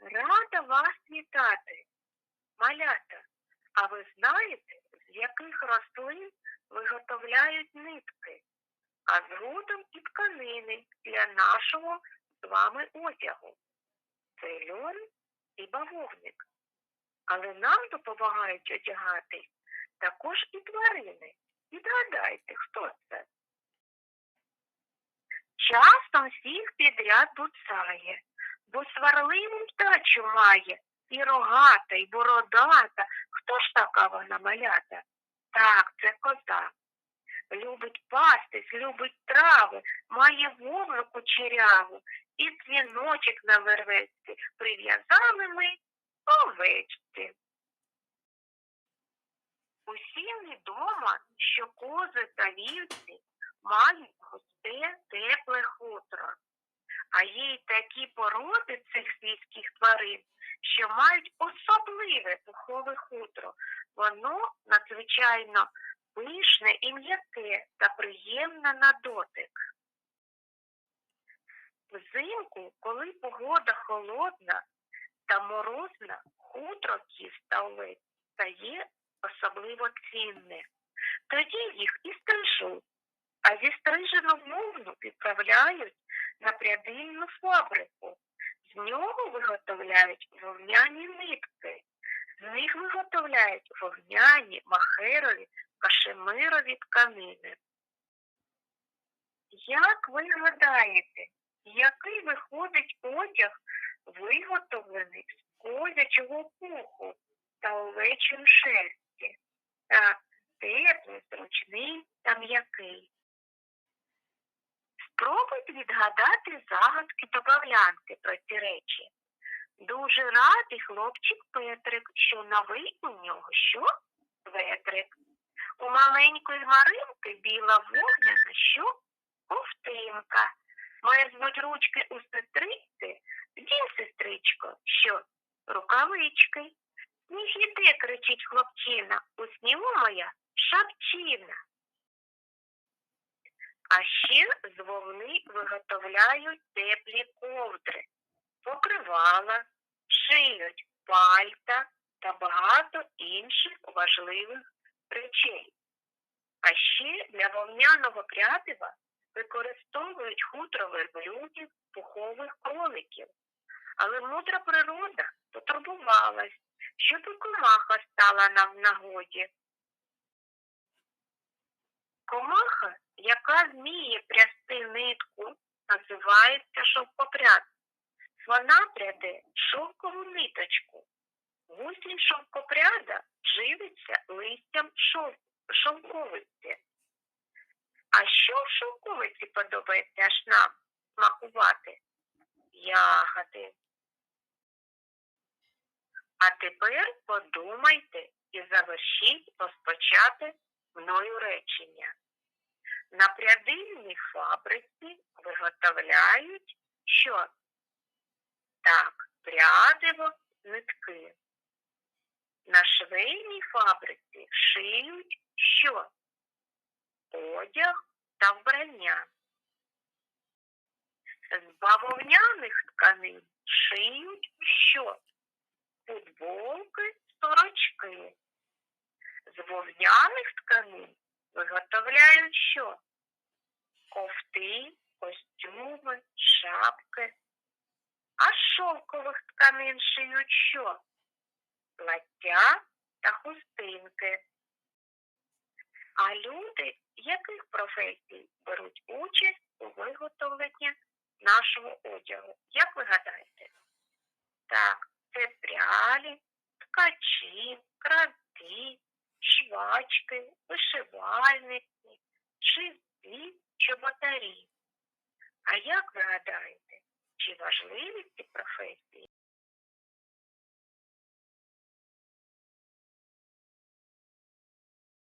Рада вас вітати, малята. А ви знаєте, з яких рослин виготовляють нитки, а згодом і тканини для нашого з вами одягу? Це льон і бавовник. Але нам допомагають одягати також і тварини. Відгадайте, хто це? Часом всіх підряд буцає, бо сварливу вдачу має, і рогата, і бородата. Хто ж така вона малята? Так, це коза. Любить пастись, любить трави, має вовну кучеряву і дзвіночок на вервечці. Прив'язали ми овечці. Усім відомо, що кози та вівці мають густе тепле хутро. А є й такі породи цих свійських тварин, що мають особливе пухове хутро. Воно надзвичайно пишне і м'яке та приємне на дотик. Взимку, коли погода холодна та морозна, хутро кіз та стає особливо цінне. Тоді їх і стрижуть, а зі стрижену вовну відправляють на прядильну фабрику. З нього виготовляють вовняні нитки. З них виготовляють вовняні, махерові, кашемирові тканини. Як ви гадаєте, який виходить одяг, виготовлений з козячого пуху та овечої шерсті? Так, теплий, зручний та м'який. Спробуйте відгадати загадки добавлянки про ці речі. Дуже радий хлопчик Петрик, що новий у нього що? Ветрик. У маленької Маринки біла вогняна що? Ковтинка. Мерзнуть ручки у сестриці, дім, сестричко, що? Рукавички. Сніг іде, кричить хлопчина, у снігу моя шапчина. А ще з вовни виготовляють теплі ковдри, покривала, шиють пальта та багато інших важливих речей. А ще для вовняного крятива використовують хутро верблюдів, пухових кроликів. Але мудра природа потурбувалась, щоб і комаха стала нам в нагоді. Комаха, яка вміє прясти нитку, називається шовкопряд. Вона пряде шовкову ниточку. Гуслі шовкопряда живиться листям шов... шовковиці. А що в шовковиці подобається аж нам смакувати? Ягоди. А тепер подумайте і завершіть розпочати мною речення. На прядильній фабриці виготовляють що? Так, прядиво, нитки. На швейній фабриці шиють що? Одяг та вбрання. З бавовняних тканин шиють що? Футболки, сорочки. З вовняних тканин виготовляють що? Ковти, костюми, шапки. А з шовкових тканин шиють що? Плаття та хустинки. А люди яких професій беруть участь у виготовленні нашого одягу? Як ви гадаєте? Так, це прялі, ткачі, кранти, швачки, вишивальниці, шивці, чоботарі. А як ви гадаєте,